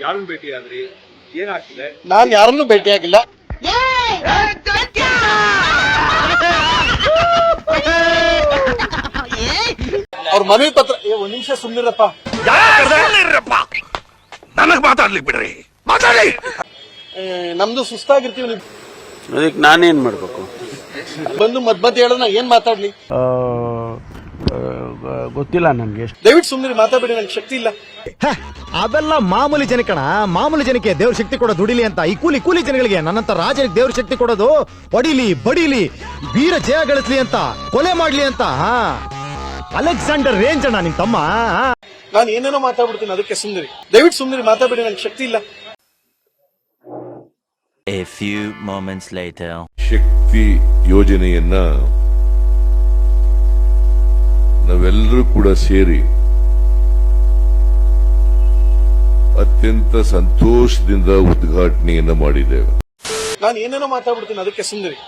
ಯಾರನ್ನ ಭೇಟಿ ಆದ್ರಿ ಏನಾಗ್ತಿದೆ ನಾನ್ ಯಾರನ್ನೂ ಭೇಟಿಯಾಗಿಲ್ಲ. ಅವ್ರ ಮನವಿ ಪತ್ರ ಏ, ಒಂದ್ ನಿಮಿಷ ಸುಮ್ಮನಿರಪ್ಪ ನನಗ್ ಮಾತಾಡ್ಲಿ ಬಿಡ್ರಿ. ಮಾತಾಡಿ. ನಮ್ದು ಸುಸ್ತಾಗಿರ್ತೀವಿ ಅದಕ್ಕೆ ನಾನೇನ್ ಮಾಡ್ಬೇಕು? ಬಂದು ಮದ್ ಮತ್ತೆ ಹೇಳಿದ್ರೆ ನಾ ಏನ್ ಮಾತಾಡ್ಲಿ? ಗೊತ್ತಿಲ್ಲ ನನ್ಗೆ ದಯವಿಟ್ಟು ಸುಮ್ಮನೆ ಮಾತಾಡ್ಬೇಡಿ ನಂಗೆ ಶಕ್ತಿ ಇಲ್ಲ. ಅದೆಲ್ಲ ಮಾಮೂಲಿ ಜನಕಣ ಮಾಮೂಲಿ ಜನಕ್ಕೆ ದೇವ್ರ ಶಕ್ತಿ ಕೊಡೋ ದುಡಿಲಿ ಅಂತ. ಈ ಕೂಲಿ ಕೂಲಿ ಜನಗಳಿಗೆ ನನ್ನಂತ ರಾಜನಿಗೆ ದೇವ್ರ ಶಕ್ತಿ ಕೊಡೋದು ಹೊಡಿಲಿ ಬಡಿಲಿ ವೀರ ಜಯ ಗಳಿಸ್ಲಿ ಅಂತ ಕೊಲೆ ಮಾಡ್ಲಿ ಅಂತ ಹಾ. ಅಲೆಕ್ಸಾಂಡರ್ ರೇಂಜ್ ಅಣ್ಣ ನಿನ್ ತಮ್ಮ ಹಾ. ನಾನು ಏನೇನೋ ಮಾತಾಡ್ಬಿಡ್ತೀನಿ ಅದಕ್ಕೆ ಸುಂದರಿ ದಯವಿಟ್ಟು ಸುಂದರಿ ಮಾತಾಡ್ಬೇಡಿ ನಂಗೆ ಶಕ್ತಿ ಇಲ್ಲ. A few moments later. ಶಕ್ತಿ ಯೋಜನೆಯನ್ನ ನಾವೆಲ್ಲರೂ ಕೂಡ ಸೇರಿ ಅತ್ಯಂತ ಸಂತೋಷದಿಂದ ಉದ್ಘಾಟನೆಯನ್ನ ಮಾಡಿದ್ದೇವೆ. ನಾನು ಏನೇನೋ ಮಾತಾಡ್ಬಿಡ್ತೀನಿ ಅದಕ್ಕೆ ಸುಂದರಿ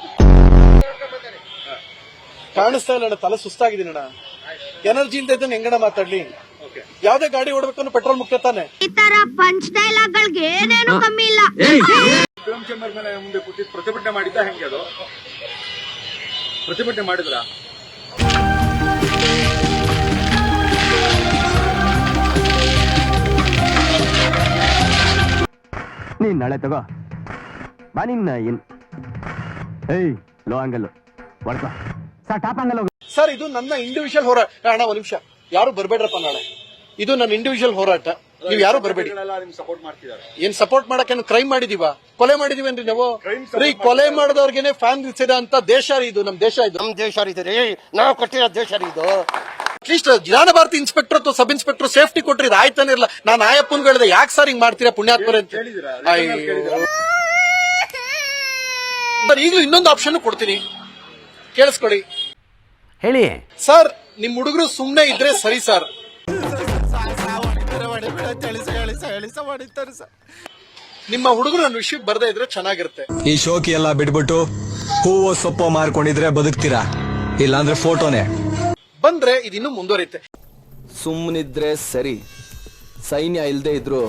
ಕಾಣಿಸ್ತಾ ಇಲ್ಲ ತಲೆ ಸುಸ್ತಾಗಿದ್ದೀನಿ ಅಣ್ಣ. ಎನರ್ಜಿ ಇಲ್ದ ಇದ್ದಾನೆ ಹೆಂಗಣ ಮಾತಾಡ್ಲಿ? ಯಾವ್ದೇ ಗಾಡಿ ಓಡ್ಬೇಕು ಪೆಟ್ರೋಲ್ ಮುಖ್ಯ ತಾನೆ? ಈ ತರ ಪಂಚ್ ಡೈಲಾಗ್ಗಳಿಗೆ ಏನೇನು ಕಮ್ಮಿ ಇಲ್ಲ. ಫಿಲ್ಮ್ ಚೇಂಬರ್ ಮೇಲೆ ಮುಂದೆ ಕೂತಿ ಪ್ರತಿಭಟನೆ ಮಾಡಿದ್ದ ಹೆಂಗೆ ಅದು? ಪ್ರತಿಭಟನೆ ಮಾಡಿದ್ರ? ನೀನ್ ನಾಳೆ ತಗೋ. ಬಾ ನಿನ್ನ ಏನ್? ಏಯ್ ಲೋ ಆಂಗಲ್ ಹೊಡ್ಕೊ. ಸರ್ ಟಾಪ್ ಆಂಗಲ್ ಸರ್ ಇದು ನನ್ನ ಇಂಡಿವಿಜುವಲ್ ಹೋರಾಟ. ಅಣ್ಣ ಒಂದ್ ನಿಮಿಷ. ಯಾರು ಬರ್ಬೇಡ್ರಪ್ಪ ನಾಳೆ? ಇದು ನನ್ನ ಇಂಡಿವಿಜುವಲ್ ಹೋರಾಟ. ನೀವು ಯಾರು ಬರಬೇಡಿ. ನಿಮ್ಗೆ ಸಪೋರ್ಟ್ ಮಾಡ್ತಿದ್ದಾರೆ ಏನ್ ಸಪೋರ್ಟ್ ಮಾಡಕ್ಕೆ ಕ್ರೈಮ್ ಮಾಡಿದೀವ ಕೊಲೆ ಮಾಡಿದೀವೇನ್ರಿ ನಾವು ರೀ ಕೊಲೆ ಮಾಡಿದವ್ರಿಗೆ ಫ್ಯಾನ್ ಇರ್ಸಿದ ಅಂತ ದೇಶ ರೀ ಇದು ನಮ್ ದೇಶ ಇದು. ನಮ್ ದೇಶ ರೀ ಇದು ರೀ. ನಾವು ಕೊಟ್ಟಿರೋ ದೇಶ ರೀ ಇದು. At least Jnana Bharathi inspector ಅಥವಾ ಸಬ್ ಇನ್ಸ್ಪೆಕ್ಟರ್ ಸೇಫ್ಟಿ ಕೊಟ್ರಿ ಇದು ಆಯ್ತಾನೆ ಇರಲ್ಲ ನಾನು ಆಯಪ್ಪನ್ ಹೇಳಿದೆ ಯಾಕೆ ಸರ್ ಹಿಂಗ್ ಮಾಡ್ತೀರಾ ಪುಣ್ಯಾತ್ಮರ ಅಂತ? ಈಗಲೂ ಇನ್ನೊಂದು ಆಪ್ಷನ್ ಕೊಡ್ತೀನಿ. ಕೇಳಿಸ್ಕೊಳ್ಳಿ. ಹೇಳಿ. ಸರ್ ನಿಮ್ ಹುಡುಗರು ಸುಮ್ನೆ ಇದ್ರೆ ಸರಿ ಸರ್ ನಿಮ್ಮ ಹುಡುಗರು ನನ್ನ ವಿಷಯಕ್ಕೆ ಬರ್ದೇ ಇದ್ರೆ ಚೆನ್ನಾಗಿರುತ್ತೆ. ಈ ಶೋಕಿ ಎಲ್ಲ ಬಿಟ್ಬಿಟ್ಟು ಹೂವು ಸೊಪ್ಪು ಮಾರ್ಕೊಂಡಿದ್ರೆ ಬದುಕ್ತೀರಾ? ಇಲ್ಲಾಂದ್ರೆ ಫೋಟೋನೇ. ಬಂದ್ರೆ ಇದಿನ್ನೂ ಮುಂದುವರಿಯುತ್ತೆ. ಸುಮ್ಮನಿದ್ರೆ ಸರಿ. ಸೈನ್ಯ ಇಲ್ದೇ ಇದ್ರು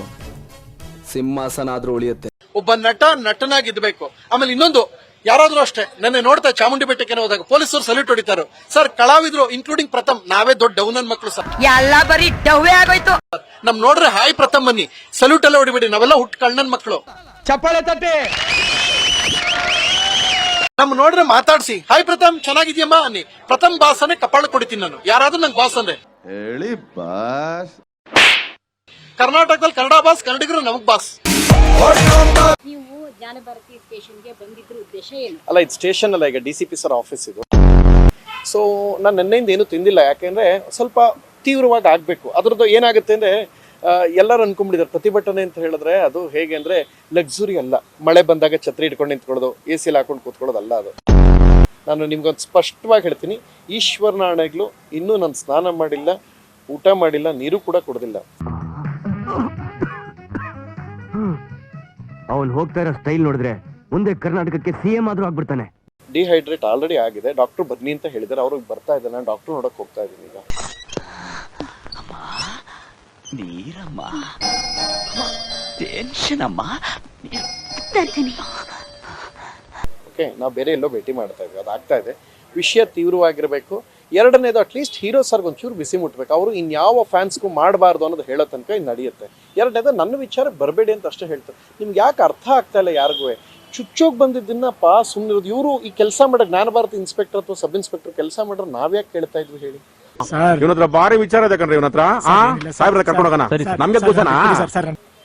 ಸಿಂಹಾಸನ ಆದ್ರೂ ಉಳಿಯುತ್ತೆ. ಒಬ್ಬ ನಟ ನಟನಾಗಿದ್ಬೇಕು ಆಮೇಲೆ ಇನ್ನೊಂದು ಯಾರಾದ್ರೂ ಅಷ್ಟೇ ನನ್ನ ನೋಡ್ತಾ ಚಾಮುಂಡಿ ಬೆಟ್ಟಕ್ಕೆ ಹೋದಾಗ ಪೊಲೀಸರು ಸಲ್ಯೂಟ್ ಹೊಡಿತಾರೆ. ಸರ್ ಕಳಾವಿದ್ರು ಇನ್ಕ್ಲೂಡಿಂಗ್ ಪ್ರಥಮ್ ನಾವೇ ದೊಡ್ಡ ಡೌನನ್ ಮಕ್ಕಳು ಸರ್ ಎಲ್ಲ ಬರೀ ಡವ್ವೆ ಆಗೋಯ್ತು. ನಮ್ ನೋಡ್ರೆ ಹಾಯ್ ಪ್ರಥಮ್ ಬನ್ನಿ. ಸಲ್ಯೂಟ್ ಎಲ್ಲ ಹೊಡಿಬೇಡಿ ನಾವೆಲ್ಲ ಹುಟ್ಟು ಕಣ್ಣನ್ ಮಕ್ಕಳು ಚಪ್ಪಾಳೆ ತಟ್ಟೆ. ನಮ್ ನೋಡ್ರೆ ಮಾತಾಡ್ಸಿ. ಹಾಯ್ ಪ್ರಥಮ್ ಚೆನ್ನಾಗಿದ್ಯಮ್ಮ ಅನ್ನಿ. ಪ್ರಥಮ್ ಬಾಸ್ ಅನ್ನೇ ಕಪಾಳ ಕೊಡಿತೀನಿ ನಾನು. ಯಾರಾದ್ರೂ ನಂಗೆ ಬಾಸ್ ಅಂದ್ರೆ. ಹೇಳಿ ಬಾಸ್. ಕರ್ನಾಟಕದಲ್ಲಿ ಕನ್ನಡ ಬಾಸ್ ಕನ್ನಡಿಗರು ನಮಗ್ ಬಾಸ್. ನೀವು ಜ್ಞಾನಭಾರತಿ ಸ್ಟೇಷನ್ಗೆ ಉದ್ದೇಶ ಏನು? ಅಲ್ಲ, ಇದು ಸ್ಟೇಷನ್ ಅಲ್ಲ ಈಗ D C P sir office ಇದು. ಸೊ ನಾನು ನಿನ್ನೆಯಿಂದ ಏನು ತಿಂದಿಲ್ಲ, ಯಾಕೆಂದ್ರೆ ಸ್ವಲ್ಪ ತೀವ್ರವಾಗಿ ಆಗ್ಬೇಕು. ಅದ್ರದ್ದು ಏನಾಗುತ್ತೆ ಅಂದ್ರೆ ಎಲ್ಲರೂ ಅನ್ಕೊಂಡ್ಬಿಟ್ಟಿದ್ದಾರೆ. ಪ್ರತಿಭಟನೆ ಅಂತ ಹೇಳಿದ್ರೆ ಅದು ಹೇಗೆ ಅಂದ್ರೆ ಲಕ್ಸುರಿ ಅಲ್ಲ. ಮಳೆ ಬಂದಾಗ ಛತ್ರಿ ಇಟ್ಕೊಂಡು ನಿಂತ್ಕೊಳ್ಳೋದು ಎ ಸಿ ಹಾಕೊಂಡು ಕೂತ್ಕೊಳ್ಳೋದು ಅಲ್ಲ ಅದು. ನಾನು ನಿಮ್ಗೊಂದು ಸ್ಪಷ್ಟವಾಗಿ ಹೇಳ್ತೀನಿ, ಈಶ್ವರನ ಆಣೆಗಳು ಇನ್ನೂ ನಾನು ಸ್ನಾನ ಮಾಡಿಲ್ಲ, ಊಟ ಮಾಡಿಲ್ಲ, ನೀರು ಕೂಡ ಕುಡ್ದಿಲ್ಲ. ಅವನ್ ಹೋಗ್ತಾ ಇರೋ ಸ್ಟೈಲ್ ನೋಡಿದ್ರೆ ಮುಂದೆ ಕರ್ನಾಟಕಕ್ಕೆ ಸಿಎಂ ಆದ್ರೂ ಆಗ್ಬಿಡ್ತಾನೆ. ಡಿಹೈಡ್ರೇಟ್ ಆಲ್ರೆಡಿ ಆಗಿದೆ. ಡಾಕ್ಟರ್ ಬನ್ನಿ ಅಂತ ಹೇಳಿದ್ದಾರೆ ಅವ್ರಿಗೆ ಬರ್ತಾ ಇದ್ದಾರೆ. ನಾನು ಡಾಕ್ಟರ್ ನೋಡಕ್ ಹೋಗ್ತಾ ಇದ್ದೀನಿ ಈಗ. ನೀರಮ್ಮ ಟೆನ್ಷನ್ ಅಮ್ಮ. ಓಕೆ ನಾವು ಬೇರೆ ಎಲ್ಲೋ ಭೇಟಿ ಮಾಡ್ತಾ ಇದ್ವಿ. ಅದು ಆಗ್ತಾ ಇದೆ. ವಿಷಯ ತೀವ್ರವಾಗಿರಬೇಕು. ಎರಡನೇದು ಅಟ್ಲೀಸ್ಟ್ ಹೀರೋ ಸರ್ಗೆ ಒಂಚೂರು ಬಿಸಿ ಮುಟ್ಬೇಕು. ಅವರು ಇನ್ಯಾವ ಫ್ಯಾನ್ಸ್ಗೂ ಮಾಡಬಾರ್ದು ಅನ್ನೋದು ಹೇಳೋ ತನಕ ಇದು ನಡೆಯುತ್ತೆ. ಎರಡನೇದು ನನ್ನ ವಿಚಾರ ಬರಬೇಡಿ ಅಂತ ಅಷ್ಟೇ ಹೇಳ್ತಾರೆ ನಿಮ್ಗೆ ಯಾಕೆ ಅರ್ಥ ಆಗ್ತಾ ಇಲ್ಲ ಯಾರಿಗೂ? ಚುಚ್ಚೋಗಿ ಬಂದಿದ್ದನ್ನಪ್ಪ ಸುಮ್ಮನಿರೋದು ಇವರು ಈ ಕೆಲಸ ಮಾಡೋ ಜ್ಞಾನ ಭಾರತಿ ಇನ್ಸ್ಪೆಕ್ಟರ್ ಅಥವಾ ಸಬ್ ಇನ್ಸ್ಪೆಕ್ಟರ್ ಕೆಲಸ ಮಾಡ್ರೆ ನಾವ್ಯಾಕೆ ಕೇಳ್ತಾ ಇದ್ವಿ ಹೇಳಿ? ಇವನತ್ರ ಭಾರಿ ವಿಚಾರ ಇದೆ ಕಣ್ರಿ ಇವನತ್ರ ಸಾಹೇಬ್ರ ಕರ್ಕೊಂಡು ಹೋಗೋಣ. ನಮ್ಗೆ ದೋಸನಾ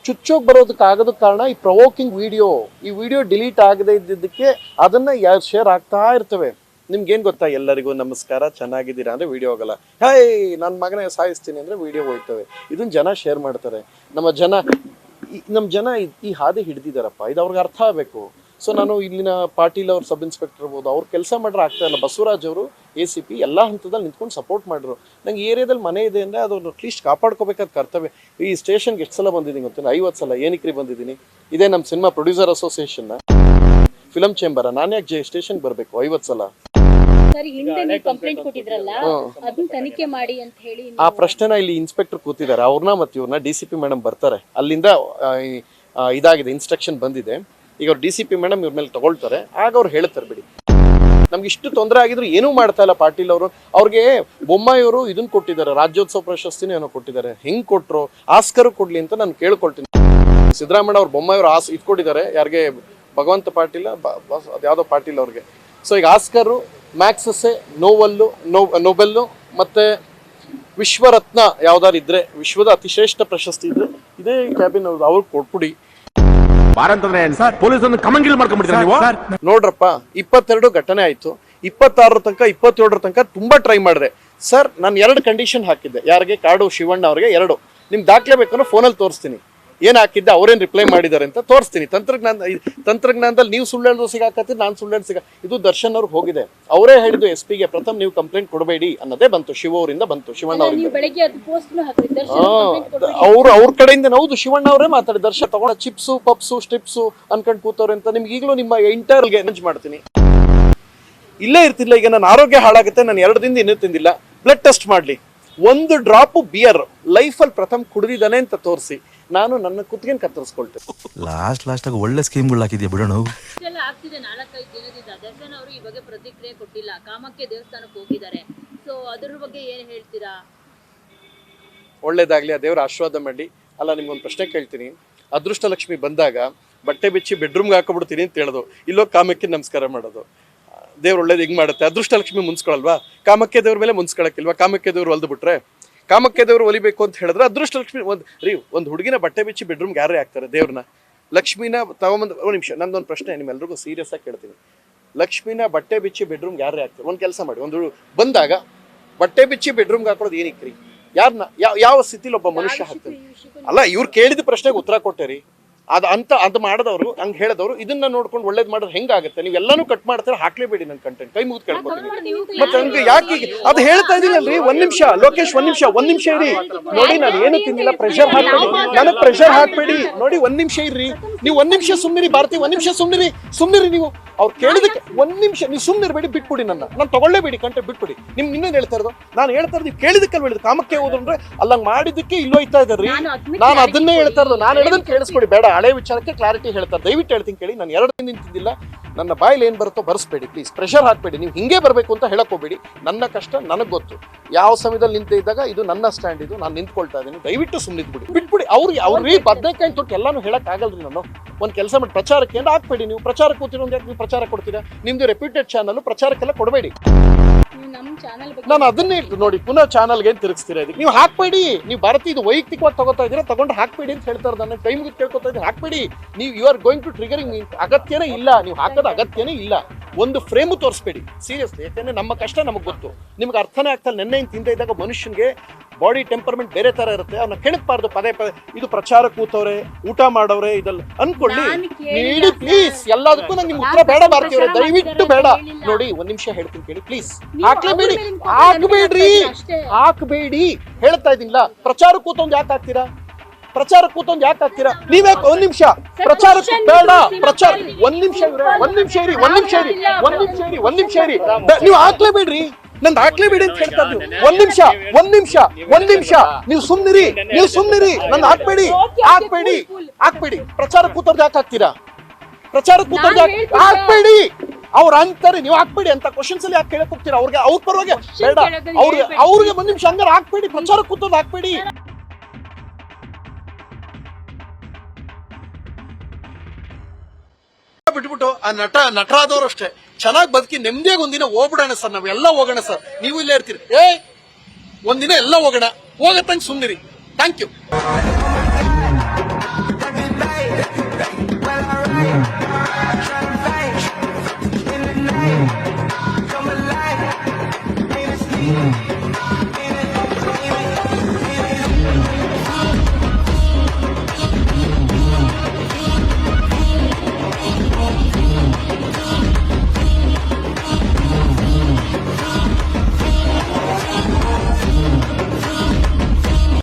ಚುಚ್ಚೋಗ್ ಬರೋದಕ್ಕೆ ಆಗದ ಕಾರಣ ಈ ಪ್ರವೋಕಿಂಗ್ ವಿಡಿಯೋ ಈ ವಿಡಿಯೋ ಡಿಲೀಟ್ ಆಗದೆ ಇದ್ದಿದ್ದಕ್ಕೆ ಅದನ್ನ ಯಾರು ಶೇರ್ ಆಗ್ತಾ ಇರ್ತವೆ. ನಿಮ್ಗೇನ್ ಗೊತ್ತಾ? ಎಲ್ಲರಿಗೂ ನಮಸ್ಕಾರ. ಚೆನ್ನಾಗಿದ್ದೀರಾ ಅಂದ್ರೆ ವಿಡಿಯೋ ಹೋಗಲ್ಲ ಹೇ ನನ್ನ ಮಗನ ಸಾಯಿಸ್ತೀನಿ ಅಂದ್ರೆ ವಿಡಿಯೋ ಹೋಗ್ತವೆ ಇದನ್ನ ಜನ ಶೇರ್ ಮಾಡ್ತಾರೆ. ನಮ್ಮ ಜನ ನಮ್ಮ ಜನ ಈ- ಹಾದಿ ಹಿಡ್ದಿದ್ದಾರಪ್ಪ ಇದು ಅವ್ರಿಗೆ ಅರ್ಥ ಆಗಬೇಕು. ಸೊ ನಾನು ಇಲ್ಲಿನ ಪಾಟೀಲ್ ಅವ್ರ ಸಬ್ ಇನ್ಸ್ಪೆಕ್ಟರ್ ಇರ್ಬೋದು. ಅವ್ರು ಕೆಲಸ ಮಾಡ್ರೆ ಆಗ್ತಾ ಇಲ್ಲ. ಬಸವರಾಜ್ ಅವರು ಎ ಸಿ ಪಿ ಎಲ್ಲ ಹಂತದಲ್ಲಿ ನಿಂತ್ಕೊಂಡು ಸಪೋರ್ಟ್ ಮಾಡಿದ್ರು ನಂಗೆ ಏರಿಯಾದಲ್ಲಿ ಮನೆ ಇದೆ ಅಂದರೆ ಅದನ್ನು ಅಟ್ಲೀಸ್ಟ್ ಕಾಪಾಡ್ಕೋಬೇಕಾದ ಕರ್ತವ್ಯ. ಈ ಸ್ಟೇಷನ್ಗೆ ಎಷ್ಟು ಸಲ ಬಂದಿದ್ದೀನಿ ಗೊತ್ತಿಲ್ಲ ಐವತ್ತು ಸಲ. ಏನಕ್ಕೆ ಬಂದಿದ್ದೀನಿ? ಇದೇ ನಮ್ಮ ಸಿನಿಮಾ ಪ್ರೊಡ್ಯೂಸರ್ ಅಸೋಸಿಯೇಷನ್ನ ಫಿಲಂ ಚೇಂಬರ ನಾನು ಯಾಕೆ ಸ್ಟೇಷನ್ಗೆ ಬರಬೇಕು? ಐವತ್ತು ಸಲ. ಸರ್ ಹಿಂದೆ ನೀವು ಕಂಪ್ಲೇಂಟ್ ಕೊಟ್ಟಿದ್ರಲ್ಲ ಅದನ್ನ ತನಿಖೆ ಮಾಡಿ. ಅಂತ ಹೇಳಿ ಆ ಪ್ರಶ್ನೆನ ಇಲ್ಲಿ ಇನ್ಸ್ಪೆಕ್ಟರ್ ಕೂತಿದ್ದಾರೆ. ಅವ್ರನ್ನ ಮತ್ತೆ ಇವ್ರನ್ನ ಡಿ ಸಿ ಪಿ ಮೇಡಮ್ ಬರ್ತಾರೆ. ಅಲ್ಲಿಂದ ಆ, ಈ, ಆ, ಇದಾಗಿದೆ ಇನ್ಸ್ಟ್ರಕ್ಷನ್ ಬಂದಿದೆ. ಈಗ ಅವ್ರು ಡಿ ಸಿ ಪಿ ಮೇಡಮ್ ಇವ್ರ ಮೇಲೆ ತಗೊಳ್ತಾರೆ. ಆಗ ಅವ್ರು ಹೇಳ್ತಾರೆ ಬಿಡಿ. ನಮ್ಗೆ ಇಷ್ಟು ತೊಂದರೆ ಆಗಿದ್ರು ಏನೂ ಮಾಡ್ತಾ ಇಲ್ಲ ಪಾಟೀಲ್ ಅವರು. ಅವ್ರಿಗೆ ಬೊಮ್ಮಾಯಿಯವರು ಇದನ್ನ ಕೊಟ್ಟಿದ್ದಾರೆ. ರಾಜ್ಯೋತ್ಸವ ಪ್ರಶಸ್ತಿನ ಏನೋ ಕೊಟ್ಟಿದ್ದಾರೆ. ಹೆಂಗ್ ಕೊಟ್ರು? ಆಸ್ಕರ್ ಕೊಡ್ಲಿ ಅಂತ ನಾನು ಕೇಳ್ಕೊಳ್ತೀನಿ. ಸಿದ್ದರಾಮಯ್ಯ ಅವ್ರು ಬೊಮ್ಮಾಯಿಯವರು ಆಸ್ ಇದು ಕೊಟ್ಟಿದ್ದಾರೆ ಯಾರಿಗೆ ಭಗವಂತ ಪಾಟೀಲ ಬ- ಬಸ್- ಅದ್ಯಾವುದೋ ಪಾಟೀಲ್ ಅವ್ರಿಗೆ. ಸೊ ಈಗ ಆಸ್ಕರು ಮ್ಯಾಕ್ಸಸ್ಸೆ ನೋವಲ್ಲು ನೋ ನೊಬೆಲ್ಲು ಮತ್ತೆ ವಿಶ್ವರತ್ನ ಯಾವ್ದಾರು ಇದ್ರೆ ವಿಶ್ವದ ಅತಿ ಶ್ರೇಷ್ಠ ಪ್ರಶಸ್ತಿ ಇದ್ರೆ ಇದೇ ಕ್ಯಾಬಿನ್ ಅವ್ರು ಅವ್ರಿಗೆ ಕೊಟ್ಬಿಡಿ ನೋಡ್ರಪ್ಪ ಇಪ್ಪತ್ತೆರಡು ಘಟನೆ ಆಯ್ತು. ಇಪ್ಪತ್ತಾರರ ತನಕ ಇಪ್ಪತ್ತೇಳರ ತನಕ ತುಂಬಾ ಟ್ರೈ ಮಾಡಿದೆ. ಸರ್ ನಾನು ಎರಡು ಕಂಡೀಷನ್ ಹಾಕಿದ್ದೆ. ಯಾರಿಗೆ? ಕಾಡು ಶಿವಣ್ಣ ಅವ್ರಿಗೆ ಎರಡು. ನಿಮ್ ದಾಖಲೆ ಬೇಕಂದ್ರೆ ಫೋನಲ್ಲಿ ತೋರಿಸ್ತೀನಿ. ಏನ್ ಹಾಕಿದ್ದೆ ಅವ್ರೇನ್ ರಿಪ್ಲೈ ಮಾಡಿದ್ದಾರೆ ಅಂತ ತೋರಿಸ್ತೀನಿ. ತಂತ್ರಜ್ಞಾನ ತಂತ್ರಜ್ಞಾನದಲ್ಲಿ ನೀವು ಸುಳ್ಳು ಹೇಳಿದ್ರು ಸಿಗಾಕತ್ತೀರಿ ನಾನು ಸುಳ್ಳು ಸಿಗ ಇದು ದರ್ಶನ್ ಅವ್ರಿಗೆ ಹೋಗಿದೆ. ಅವರೇ ಹೇಳಿದ್ದು ಎಸ್ ಪಿಗೆ ಪ್ರಥಮ ನೀವು ಕಂಪ್ಲೇಂಟ್ ಕೊಡಬೇಡಿ ಅನ್ನೋದೇ ಬಂತು ಶಿವ ಅವರಿಂದ ಬಂತು ಶಿವಣ್ಣ ಅವರಿಂದ. ಅವ್ರು ಅವ್ರ ಕಡೆಯಿಂದ ಹೌದು ಶಿವಣ್ಣ ಅವರೇ ಮಾತಾಡಿ ದರ್ಶನ್ ತಗೊಂಡ ಚಿಪ್ಸು ಪಪ್ಸು ಸ್ಟಿಪ್ಸು ಅನ್ಕೊಂಡು ಕೂತವ್ರೆ ಅಂತ ನಿಮ್ಗೆ ಈಗಲೂ ನಿಮ್ಮ ಇಂಟರ್ಗೆ ಅರೇಂಜ್ ಮಾಡ್ತೀನಿ. ಇಲ್ಲೇ ಇರ್ತಿಲ್ಲ ಈಗ ನನ್ನ ಆರೋಗ್ಯ ಹಾಳಾಗುತ್ತೆ ನಾನು ಎರಡು ದಿನ ಇನ್ನೂ ತಿಂದಿಲ್ಲ. ಬ್ಲಡ್ ಟೆಸ್ಟ್ ಮಾಡ್ಲಿ. ಒಂದು ಡ್ರಾಪ್ ಬಿಯರ್ ಲೈಫಲ್ಲಿ ಪ್ರಥಮ ಕುಡಿದಿದ್ದಾನೆ ಅಂತ ತೋರಿಸಿ. ನಾನು ನನ್ನ ಕುತ್ತಿಗೆನ್ ಕತ್ತರಿಸ್ಕೊಳ್ತೇನೆ. ಲಾಸ್ಟ್ ಲಾಸ್ಟ್ ಆಗಿ ಒಳ್ಳೆ ಸ್ಕೀಮ್ಗಳು ಹಾಕಿದ್ಯಾ ಬಿಡೋಣ ಇಷ್ಟೆಲ್ಲ ಆಗ್ತಿದೆ ನಾಲ್ಕೈದು ದಿನದಿಂದ. ದರ್ಶನ್ ಅವರು ಈ ಬಗ್ಗೆ ಪ್ರತಿಕ್ರಿಯೆ ಕೊಟ್ಟಿಲ್ಲ. ಕಾಮಕ್ಕೆ ದೇವಸ್ಥಾನಕ್ಕೆ ಹೋಗಿದ್ದಾರೆ. ಸೊ ಅದ್ರ ಬಗ್ಗೆ ಏನ್ ಹೇಳ್ತೀರಾ? ಒಳ್ಳೇದಾಗ್ಲಿ ಆ ದೇವ್ರ ಆಶೀರ್ವಾದ ಮಾಡಿ ಅಲ್ಲ ನಿಮ್ಗೊಂದು ಪ್ರಶ್ನೆ ಕೇಳ್ತೀನಿ. ಅದೃಷ್ಟ ಲಕ್ಷ್ಮಿ ಬಂದಾಗ ಬಟ್ಟೆ ಬಿಚ್ಚಿ ಬೆಡ್ರೂಮ್ಗೆ ಹಾಕೊಬಿಡ್ತೀನಿ ಅಂತ ಹೇಳೋದು. ಇಲ್ಲೋ ಕಾಮಕ್ಕೆ ನಮಸ್ಕಾರ ಮಾಡೋದು. ದೇವ್ರು ಒಳ್ಳೇದು ಹಿಂಗ್ ಮಾಡುತ್ತೆ? ಅದೃಷ್ಟ ಲಕ್ಷ್ಮಿ ಮುನ್ಸ್ಕೊಳಲ್ವಾ ಕಾಮಕ್ಕೆ ದೇವ್ರ ಮೇಲೆ ಮುನ್ಸ್ಕೊಳಕ್ಕಿಲ್ವಾ ಕಾಮಕ್ಕೆ ದೇವ್ರು ಹೊಲ್ದು ಬಿಟ್ರೆ? ಕಾಮಕ್ಕೆ ದೇವ್ರು ಒಲಿಬೇಕು ಅಂತ ಹೇಳಿದ್ರೆ ಅದೃಷ್ಟ ಲಕ್ಷ್ಮಿ ಒಂದು ರೀ ಒಂದು ಹುಡುಗಿನ ಬಟ್ಟೆ ಬಿಚ್ಚಿ ಬೆಡ್ರೂಮ್ಗೆ ಯಾರೇ ಹಾಕ್ತಾರೆ ದೇವ್ರನ್ನ? ಲಕ್ಷ್ಮಿನ ತಗೊಂಬಂದು ಒಂದು ನಿಮಿಷ ನಂದೊಂದು ಪ್ರಶ್ನೆ ನಿಮ್ಮೆಲ್ರಿಗೂ ಸೀರಿಯಸ್ ಆಗಿ ಕೇಳ್ತೀನಿ. ಲಕ್ಷ್ಮಿನ ಬಟ್ಟೆ ಬಿಚ್ಚಿ ಬೆಡ್ರೂಮ್ಗೆ ಯಾರೇ ಹಾಕ್ತಾರೆ? ಒಂದು ಕೆಲಸ ಮಾಡಿ ಒಂದು ಬಂದಾಗ ಬಟ್ಟೆ ಬಿಚ್ಚಿ ಬೆಡ್ರೂಮ್ಗೆ ಹಾಕೊಳ್ಳೋದು ಏನಕ್ಕೆ ರೀ? ಯಾರನ್ನ ಯಾವ ಯಾವ ಸ್ಥಿತಿಲಿ ಒಬ್ಬ ಮನುಷ್ಯ ಹಾಕ್ತಾರೆ? ಅಲ್ಲ ಇವ್ರು ಕೇಳಿದ ಪ್ರಶ್ನೆಗೆ ಉತ್ತರ ಕೊಟ್ಟೆ ಅದು ಅಂತ ಅದು ಮಾಡಿದವರು ಹಂಗೆ ಹೇಳಿದವರು ಇದನ್ನ ನೋಡ್ಕೊಂಡು ಒಳ್ಳೇದು ಮಾಡೋದು ಹೆಂಗಾಗುತ್ತೆ? ನೀವು ಎಲ್ಲಾನು ಕಟ್ ಮಾಡ್ತಾರೆ? ಹಾಕ್ಲೇಬೇಡಿ ನನ್ನ ಕಂಟೆಂಟ್ ಕೈ ಮುಗಿದು ಕೇಳ್ಕೊತೀನಿ. ಮತ್ತೆ ಹಂಗೆ ಯಾಕೆ ಅದು ಹೇಳ್ತಾ ಇದೀನಲ್ರಿ ಒಂದ್ ನಿಮಿಷ ಲೋಕೇಶ್ ಒಂದ್ ನಿಮಿಷ ಒಂದ್ ನಿಮಿಷ ಇರಿ. ನೋಡಿ ನಾನು ಏನು ತಿಂದಿಲ್ಲ ಪ್ರೆಷರ್ ಹಾಕ್ಬೇಡಿ. ನನಗ್ ಪ್ರೆಷರ್ ಹಾಕ್ಬೇಡಿ. ನೋಡಿ ಒಂದ್ ನಿಮಿಷ ಇರ್ರಿ. ನೀವು ಒಂದ್ ನಿಮಿಷ ಸುಮ್ನಿರಿ ಭಾರತಿ ಒಂದ್ ನಿಮಿಷ ಸುಮ್ನಿರಿ. ಸುಮ್ನಿರಿ ನೀವು. ಅವ್ರು ಕೇಳಿದಕ್ಕೆ ಒಂದ್ ನಿಮಿಷ ನೀವು ಸುಮ್ನಿರ್ಬೇಡಿ ಬಿಟ್ಬಿಡಿ ನನ್ನ. ನಾನು ತಗೊಳ್ಳೇಬೇಡಿ ಕಂಟೆ ಬಿಟ್ಬಿಡಿ. ನಿಮ್ ಇನ್ನೇನು ಹೇಳ್ತಾ ಇರೋದು? ನಾನು ಹೇಳ್ತಾ ಇರೋದು ನೀವು ಕೇಳಿದಕ್ಕೆ ಹೇಳಿದ್ ಕಾಮಕ್ಕೆ ಹೋದ್ರು ಅಂದ್ರೆ ಅಲ್ಲಂಗ್ ಮಾಡಿದ್ದಕ್ಕೆ ಇಲ್ಲೋ ಇತ್ತಾ ಇದ್ದಾರ್ರಿ ನಾನು ಅದನ್ನೇ ಹೇಳ್ತಾ ಇರೋದು. ನಾನು ಹೇಳೋದನ್ನ ಕೇಳಿಸ್ಕೊಡಿ ಬೇಡ ಹಳೆ ವಿಚಾರಕ್ಕೆ ಕ್ಲಾರಿಟಿ ಹೇಳ್ತಾರೆ ದಯವಿಟ್ಟು ಹೇಳ್ತೀನಿ ಕೇಳಿ. ನಾನು ಎರಡು ದಿನ ನಿಂತಿದ್ದಿಲ್ಲ. ನನ್ನ ಬಾಯಲ್ಲಿ ಏನು ಬರುತ್ತೋ ಬರೆಸ್ಬೇಡಿ ಪ್ಲೀಸ್ ಪ್ರೆಷರ್ ಹಾಕ್ಬೇಡಿ. ನೀವು ಹಿಂಗೆ ಬರಬೇಕು ಅಂತ ಹೇಳಕ್ ಹೋಗ್ಬೇಡಿ. ನನ್ನ ಕಷ್ಟ ನನಗೆ ಗೊತ್ತು. ಯಾವ ಸಮಯದಲ್ಲಿ ನಿಂತಿದ್ದಾಗ ಇದು ನನ್ನ ಸ್ಟ್ಯಾಂಡ್ ಇದು ನಾನು ನಿಂತ್ಕೊಳ್ತಾ ಇದ್ದೀನಿ. ದಯವಿಟ್ಟು ಸುಮ್ಮನೆ ಬಿಡಿ ಬಿಟ್ಬಿಡಿ. ಅವ್ರಿಗೆ ಅವ್ರಿಗೆ ಬದನೇಕಾಯಿ ತೊಟ್ಟು ಎಲ್ಲಾನು ಹೇಳಕ್ ಆಗಲ್ರಿ ನಾನು. ಒಂದು ಕೆಲಸ ಮಾಡಿ ಪ್ರಚಾರಕ್ಕೆ ಏನು ಹಾಕ್ಬೇಡಿ ನೀವು. ಪ್ರಚಾರ ಕೂತಿರೋ ಯಾಕೆ ನೀವು ಪ್ರಚಾರ ಕೊಡ್ತೀರಾ? ನಿಮ್ಮದು ರೆಪ್ಯೂಟೆಡ್ ಚಾನಲ್ ಪ್ರಚಾರಕ್ಕೆಲ್ಲ ಕೊಡಬೇಡಿ. ನಾನು ಅದನ್ನೇ ಹೇಳ್ತೀನಿ. ನೋಡಿ, ಪುನಃ ಚಾನಲ್ಗೆ ಏನು ತಿರುಗಿಸ್ತೀರಾ ಇದಕ್ಕೆ ನೀವು ಹಾಕ್ಬೇಡಿ. ನೀವು ಭಾರತಿ ಇದು ವೈಯಕ್ತಿಕವಾಗಿ ತಗೋತಾ ಇದ್ದೀರಾ? ತಗೊಂಡು ಹಾಕ್ಬೇಡಿ ಅಂತ ಹೇಳ್ತಾ ನನ್ನ ಟೈಮ್ಗೆ ಕೇಳ್ಕೊತಾ ಇದ್ದೀನಿ. ಹಾಕ್ಬೇಡಿ. ನೀವು you are going to triggering ಅಗತ್ಯನೇ ಇಲ್ಲ. ನೀವು ಹಾಕೋದು ಅಗತ್ಯನೇ ಇಲ್ಲ. ಒಂದು ಫ್ರೇಮು ತೋರಿಸ್ಬೇಡಿ. ಸೀರಿಯಸ್ಲಿ ಯಾಕಂದ್ರೆ ನಮ್ಮ ಕಷ್ಟ ನಮಗೆ ಗೊತ್ತು. ನಿಮ್ಗೆ ಅರ್ಥನೇ ಆಗ್ತಾ ನೆನ್ನೆ ತಿಂದ ಇದ್ದಾಗ ಮನುಷ್ಯನಿಗೆ ಬಾಡಿ ಟೆಂಪರ್ಮೆಂಟ್ ಬೇರೆ ತರ ಇರುತ್ತೆ ಅವ್ನ ಕೆಣಕ್ಬಾರ್ದು. ಪದೇ ಪದೇ ಇದು ಪ್ರಚಾರ ಕೂತವ್ರೆ ಊಟ ಮಾಡೋರೆ ಇದಲ್ಲ ಅನ್ಕೊಳ್ಳಿ. ನಾನ್ ಕೇಳಿಲ್ಲ ನೀಡಿ. ಪ್ಲೀಸ್ ಎಲ್ಲದಕ್ಕೂ ನಂಗೆ ನಿಮ್ಗೆ ಉತ್ತರ ಬೇಡ ಭಾರತೀಯವ್ರೆ ದಯವಿಟ್ಟು ಬೇಡ. ನೋಡಿ ಒಂದ್ ನಿಮಿಷ ಹೇಳ್ತೀನಿ ಕೇಳಿ ಪ್ಲೀಸ್ ನೀವು ಹಾಕ್ಲೇಬೇಡಿ ಅವ್ರ ಹಾಕ್ಬೇಡ್ರಿ ನನಗೆ ಅಷ್ಟೇ. ಹಾಕ್ಬೇಡಿ. ಹೇಳ್ತಾ ಇದೀನಿಲ್ಲ ಪ್ರಚಾರ ಕೂತೊಂದು ಯಾಕೆ ಹಾಕ್ತೀರಾ? ಪ್ರಚಾರ ಕೂತೊಂದು ಯಾಕೆ ಹಾಕ್ತೀರಾ? ನೀವೇ ಒಂದ್ ನಿಮಿಷ ಪ್ರಚಾರ question ಬೇಡ. ಪ್ರಚಾರ ಒಂದ್ ನಿಮಿಷ ಇವ್ರೆ ಒಂದ್ ನಿಮಿಷ ಇರಿ ಒಂದ್ ನಿಮಿಷ ಇರಿ ಒಂದ್ ನಿಮಿಷ ಇರಿ ಒಂದ್ ನಿಮಿಷ ಇರಿ. ಬ- ನೀವು ಹಾಕ್ಲೇಬೇಡ್ರಿ. ನಂದು ಹಾಕ್ಲೇಬೇಡಿ ಅಂತ ಹೇಳ್ತಾ ಇದ್ದೀವಿ ಒಂದ್ ನಿಮಿಷ ಒಂದ್ ನಿಮಿಷ ಒಂದ್ ನಿಮಿಷ. ನೀವು ಸುಮ್ನಿರಿ ನೀವು ಸುಮ್ನಿರಿ. ನನ್ನ ಹಾಕ್ಬೇಡಿ ಹಾಕ್ಬೇಡಿ ಹಾಕ್ಬೇಡಿ. ಪ್ರಚಾರ ಕೂತರ್ದು ಯಾಕೆ ಹಾಕ್ತೀರಾ? ಪ್ರಚಾರ ಕೂತರ್ದು. ಹಾಕ್ಬೇಡಿ. ಅವ್ರ ಅಂತಾರೆ ನೀವು ಹಾಕ್ಬೇಡಿ ಅಂತ ಕ್ವಶನ್ಸ್ ಅಲ್ಲಿ ಯಾಕೆ ಕೇಳಕ್ ಹೋಗ್ತೀರಾ? ಅವ್ರಿಗೆ ಅವ್ರ ಪರವಾಗಿ ಬೇಡ. ಅವ್ರಿಗೆ. ಅವ್ರಿಗೆ ಒಂದ್ ನಿಮಿಷ ಹಂಗಾರ ಹಾಕ್ಬೇಡಿ. ಪ್ರಚಾರ ಕೂತೋದು ಹಾಕ್ಬೇಡಿ. ಆ ನಟ, ನಟರಾದವರು ಅಷ್ಟೇ. ಚೆನ್ನಾಗಿ ಬದುಕಿ ನೆಮ್ಮದಿಯಾಗಿ ಒಂದಿನ ಹೋಗ್ಬಿಡೋಣ ಸರ್ ನಾವೆಲ್ಲ ಹೋಗೋಣ ಸರ್. ನೀವು ಇಲ್ಲೇ ಇರ್ತೀರಿ. ಏ ಒಂದಿನ ಎಲ್ಲ ಹೋಗೋಣ. ಹೋಗತ್ತಂಗೆ ಸುಮ್ಮನಿರಿ ಥ್ಯಾಂಕ್ ಯು Mm.